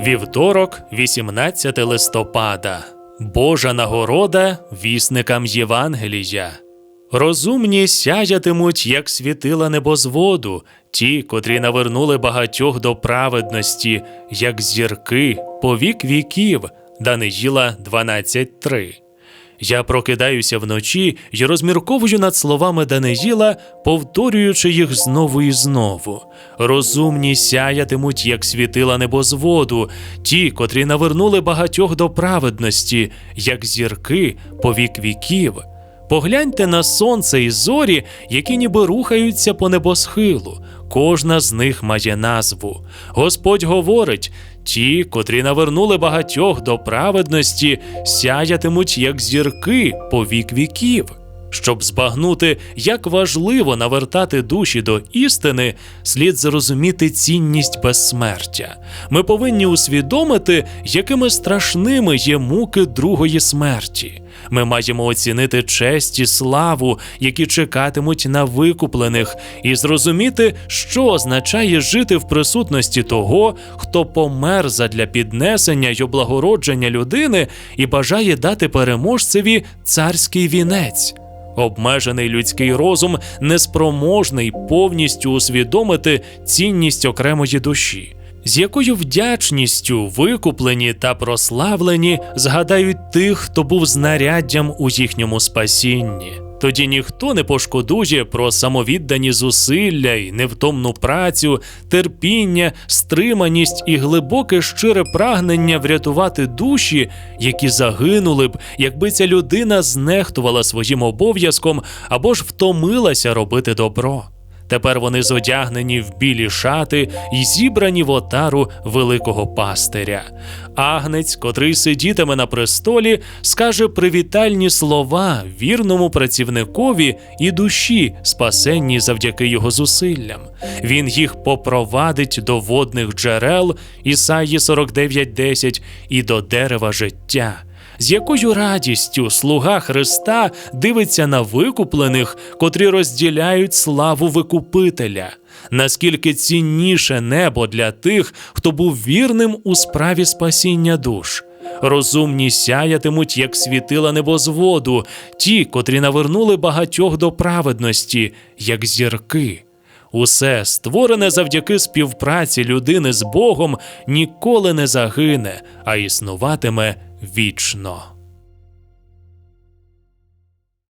Вівторок, 18 листопада. Божа нагорода вісникам Євангелія. Розумні сяятимуть, як світила небозводу, ті, котрі навернули багатьох до праведності, як зірки, по вік віків. Даниїла 12.3. Я прокидаюся вночі і розмірковую над словами Даниїла, повторюючи їх знову і знову. Розумні сяятимуть, як світила небозводу, ті, котрі навернули багатьох до праведності, як зірки по вік віків. Погляньте на сонце і зорі, які ніби рухаються по небосхилу. Кожна з них має назву. Господь говорить: ті, котрі навернули багатьох до праведності, сяятимуть як зірки по вік віків. Щоб збагнути, як важливо навертати душі до істини, слід зрозуміти цінність безсмертя. Ми повинні усвідомити, якими страшними є муки другої смерті. Ми маємо оцінити честь і славу, які чекатимуть на викуплених, і зрозуміти, що означає жити в присутності того, хто помер задля піднесення й облагородження людини і бажає дати переможцеві царський вінець. Обмежений людський розум неспроможний повністю усвідомити цінність окремої душі, з якою вдячністю викуплені та прославлені згадають тих, хто був знаряддям у їхньому спасінні. Тоді ніхто не пошкодує про самовіддані зусилля й невтомну працю, терпіння, стриманість і глибоке щире прагнення врятувати душі, які загинули б, якби ця людина знехтувала своїм обов'язком або ж втомилася робити добро. Тепер вони зодягнені в білі шати і зібрані в отару великого пастиря. Агнець, котрий сидітиме на престолі, скаже привітальні слова вірному працівникові і душі, спасенні завдяки його зусиллям. Він їх попровадить до водних джерел Ісаї 49.10 і до дерева життя з якою радістю слуга Христа дивиться на викуплених, котрі розділяють славу Викупителя, наскільки цінніше небо для тих, хто був вірним у справі спасіння душ. Розумні сяятимуть, як світила небозводу, ті, котрі навернули багатьох до праведності, як зірки. Усе створене завдяки співпраці людини з Богом ніколи не загине, а існуватиме вічно.